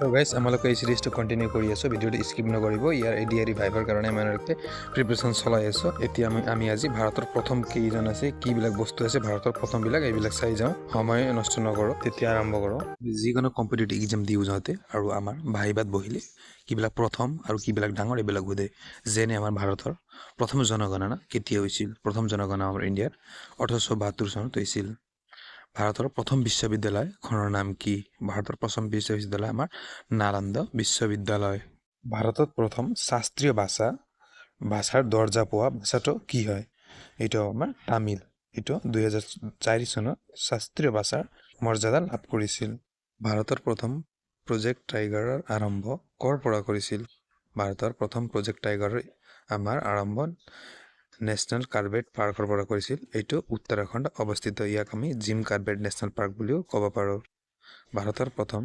Guys আমালোকে এই চিৰিজটো continue কৰি আছোঁ। ভিডিঅ'টো স্কিপ নকৰিব। ইয়াৰ এ ডি আৰ ই ভাইভৰ কাৰণে আমালোকে প্ৰিপেৰেশ্যন চলাই আছোঁ। এতিয়া আমি আমি আজি ভাৰতৰ প্ৰথম কেইজন আছে কিবিলাক বস্তু আছে ভাৰতৰ প্ৰথমবিলাক এইবিলাক চাই যাওঁ। সময় নষ্ট নকৰোঁ তেতিয়া আৰম্ভ কৰোঁ। যিকোনো কম্পিটিটিভ এক্সাম দিওঁ যাওঁতে আৰু আমাৰ ভাইবাত বহিলে কিবিলাক প্ৰথম আৰু কিবিলাক ডাঙৰ এইবিলাক সোধে। যেনে আমাৰ ভাৰতৰ প্ৰথম জনগণনা কেতিয়া হৈছিল? প্ৰথম জনগণনা আমাৰ ইণ্ডিয়াৰ ওঠৰশ বাহাত্তৰ চনত হৈছিল। ভাৰতৰ প্ৰথম বিশ্ববিদ্যালয়খনৰ নাম কি? ভাৰতৰ প্ৰথম বিশ্ববিদ্যালয় আমাৰ নালন্দা বিশ্ববিদ্যালয়। ভাৰতত প্ৰথম শাস্ত্ৰীয় ভাষা ভাষাৰ দৰ্জা পোৱা ভাষাটো কি হয়? এইটো আমাৰ তামিল। এইটো দুহেজাৰ চাৰি চনত শাস্ত্ৰীয় ভাষাৰ মৰ্যাদা লাভ কৰিছিল। ভাৰতৰ প্ৰথম প্ৰজেক্ট টাইগাৰৰ আৰম্ভ ক'ৰ পৰা কৰিছিল? ভাৰতৰ প্ৰথম প্ৰজেক্ট টাইগাৰৰ আমাৰ আৰম্ভ নেশ্যনেল কাৰ্বেট পাৰ্কৰ পৰা কৰিছিল এইটো উত্তৰাখণ্ড অৱস্থিত। ইয়াক আমি জিম কাৰ্বেট নেশ্যনেল পাৰ্ক বুলিও ক'ব পাৰোঁ। ভাৰতৰ প্ৰথম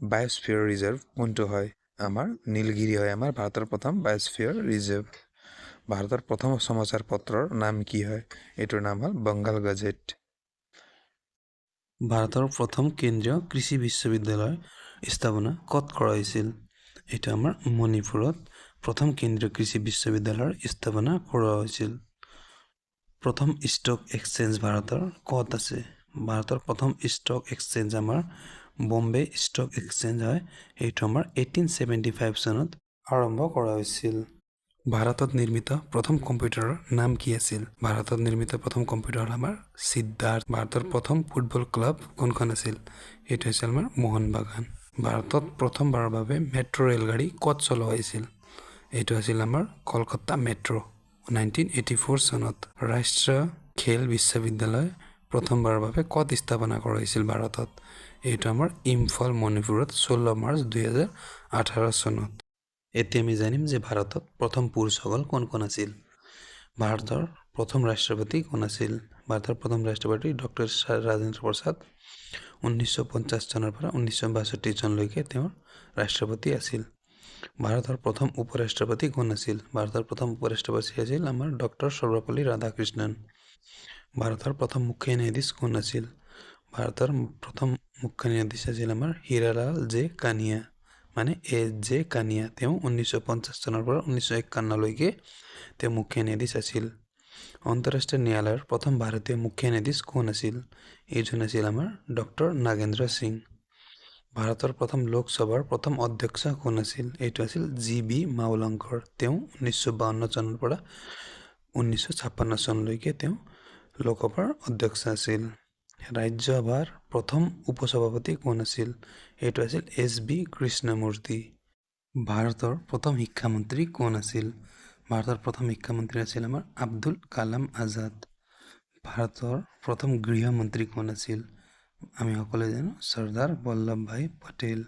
বায়'স্ফিয়ৰ ৰিজাৰ্ভ কোনটো হয়? আমাৰ নীলগিৰি হয়। আমাৰ ভাৰতৰ প্ৰথম বায়'স্ফিয়ৰ ৰিজাৰ্ভ। ভাৰতৰ প্ৰথম সমাচাৰ পত্ৰৰ নাম কি হয়? এইটোৰ নাম হ'ল বংগাল গজেট। ভাৰতৰ প্ৰথম কেন্দ্ৰীয় কৃষি বিশ্ববিদ্যালয় স্থাপনা ক'ত কৰা হৈছিল? এইটো আমাৰ মণিপুৰত প্ৰথম কেন্দ্ৰীয় কৃষি বিশ্ববিদ্যালয়ৰ স্থাপনা কৰা হৈছিল। প্ৰথম ষ্টক এক্সচেঞ্জ ভাৰতৰ ক'ত আছে? ভাৰতৰ প্ৰথম ষ্টক এক্সচেঞ্জ আমাৰ বম্বে ষ্টক এক্সচেঞ্জ হয়। এইটো আমাৰ এইটিন ছেভেণ্টি ফাইভ চনত আৰম্ভ কৰা হৈছিল। ভাৰতত নিৰ্মিত প্ৰথম কম্পিউটাৰৰ নাম কি আছিল? ভাৰতত নিৰ্মিত প্ৰথম কম্পিউটাৰ হ'ল আমাৰ সিদ্ধাৰ্থ। ভাৰতৰ প্ৰথম ফুটবল ক্লাব কোনখন আছিল? এইটো হৈছে আমাৰ মোহন বাগান। ভাৰতত প্ৰথমবাৰৰ বাবে মেট্ৰ' ৰেলগাড়ী ক'ত চলোৱা হৈছিল? এইটো আছিল আমাৰ কলকাতা মেট্ৰ' নাইনটিন এইটি ফ'ৰ চনত। ৰাষ্ট্ৰীয় খেল বিশ্ববিদ্যালয় প্ৰথমবাৰৰ বাবে ক'ত স্থাপনা কৰা হৈছিল ভাৰতত? এইটো আমাৰ ইম্ফল, মণিপুৰত ষোল্ল মাৰ্চ দুহেজাৰ আঠাৰ চনত। এতিয়া আমি জানিম যে ভাৰতত প্ৰথম পুৰুষসকল কোন কোন আছিল? ভাৰতৰ প্ৰথম ৰাষ্ট্ৰপতি কোন আছিল? ভাৰতৰ প্ৰথম ৰাষ্ট্ৰপতি ডক্টৰ ৰাজেন্দ্ৰ প্ৰসাদ ঊনৈছশ পঞ্চাছ চনৰ পৰা ঊনৈছশ বাষষ্ঠি চনলৈকে তেওঁৰ ৰাষ্ট্ৰপতি আছিল। ভাৰতৰ প্ৰথম উপ ৰাষ্ট্ৰপতি কোন আছিল? ভাৰতৰ প্ৰথম উপ ৰাষ্ট্ৰপতি আছিল আমাৰ ডক্টৰ সৰ্বপল্লী ৰাধাকৃষ্ণন। ভাৰতৰ প্ৰথম মুখ্য ন্যায়াধীশ কোন আছিল? ভাৰতৰ প্ৰথম মুখ্য ন্যায়াধীশ আছিল আমাৰ হীৰালাল জে কানিয়া। মানে এ জে কানিয়া। তেওঁ ঊনৈছশ পঞ্চাছ চনৰ পৰা ঊনৈছশ একাৱন্নলৈকে তেওঁ মুখ্য ন্যায়াধীশ আছিল। আন্তঃৰাষ্ট্ৰীয় ন্যায়ালয়ৰ প্ৰথম ভাৰতীয় মুখ্য ন্যায়াধীশ কোন আছিল? এইজন আছিল আমাৰ ডক্টৰ নাগেন্দ্ৰ সিং। ভাৰতৰ প্ৰথম লোকসভাৰ প্ৰথম অধ্যক্ষ কোন আছিল? এইটো আছিল জি বি মাউলংকৰ তেওঁ ঊনৈছশ বাৱন্ন চনৰ পৰা ঊনৈছশ ছাপন্ন চনলৈকে তেওঁ লোকসভাৰ অধ্যক্ষ আছিল। ৰাজ্যসভাৰ প্ৰথম উপসভাপতি কোন আছিল? এইটো আছিল এছ বি কৃষ্ণমূৰ্তি। ভাৰতৰ প্ৰথম শিক্ষামন্ত্ৰী কোন আছিল? ভাৰতৰ প্ৰথম শিক্ষামন্ত্ৰী আছিল আমাৰ আব্দুল কালাম আজাদ। ভাৰতৰ প্ৰথম গৃহমন্ত্ৰী কোন আছিল? আমি সকলোৱে জানো চৰ্দাৰ বল্লভভাই পটেল।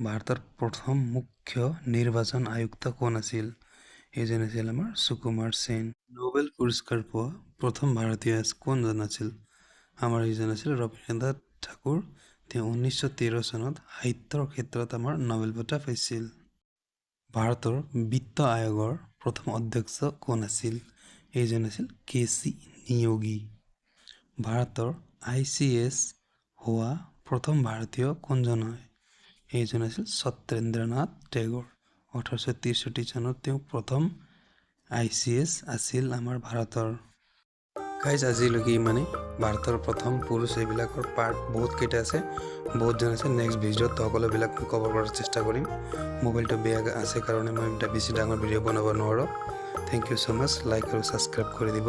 ভাৰতৰ প্ৰথম মুখ্য নিৰ্বাচন আয়ুক্ত কোন আছিল? এইজন আছিল আমাৰ সুকুমাৰ সেন। নোবেল পুৰস্কাৰ পোৱা প্ৰথম ভাৰতীয় কোনজন আছিল? আমাৰ এইজন আছিল ৰবীন্দ্ৰনাথ ঠাকুৰ। তেওঁ ঊনৈছশ তেৰ চনত সাহিত্যৰ ক্ষেত্ৰত আমাৰ নবেল বঁটা পাইছিল। ভাৰতৰ বিত্ত আয়োগৰ প্ৰথম অধ্যক্ষ কোন আছিল? এইজন আছিল কে চি নিয়োগী। ভাৰতৰ আই চি এছ হোৱা প্ৰথম ভাৰতীয় কোনজন হয়? এইজন আছিল সত্যেন্দ্ৰনাথ টেগৰ ওঠৰশ তেষষ্ঠি চনত তেওঁ প্ৰথম আই চি এছ আছিল আমাৰ ভাৰতৰ গাইজ আজিলৈকে ইমানেই। ভাৰতৰ প্ৰথম পুৰুষ এইবিলাকৰ পাৰ্ট বহুতকেইটা আছে। বহুতজন আছে। নেক্সট ভিডিঅ'ত সকলোবিলাক মই কভাৰ কৰাৰ চেষ্টা কৰিম। মোবাইলটো বেয়া আছে কাৰণে মই বেছি ডাঙৰ ভিডিঅ' বনাব নোৱাৰোঁ। Thank you so' much like আৰু ছাবস্ক্ৰাইব কৰি দিব।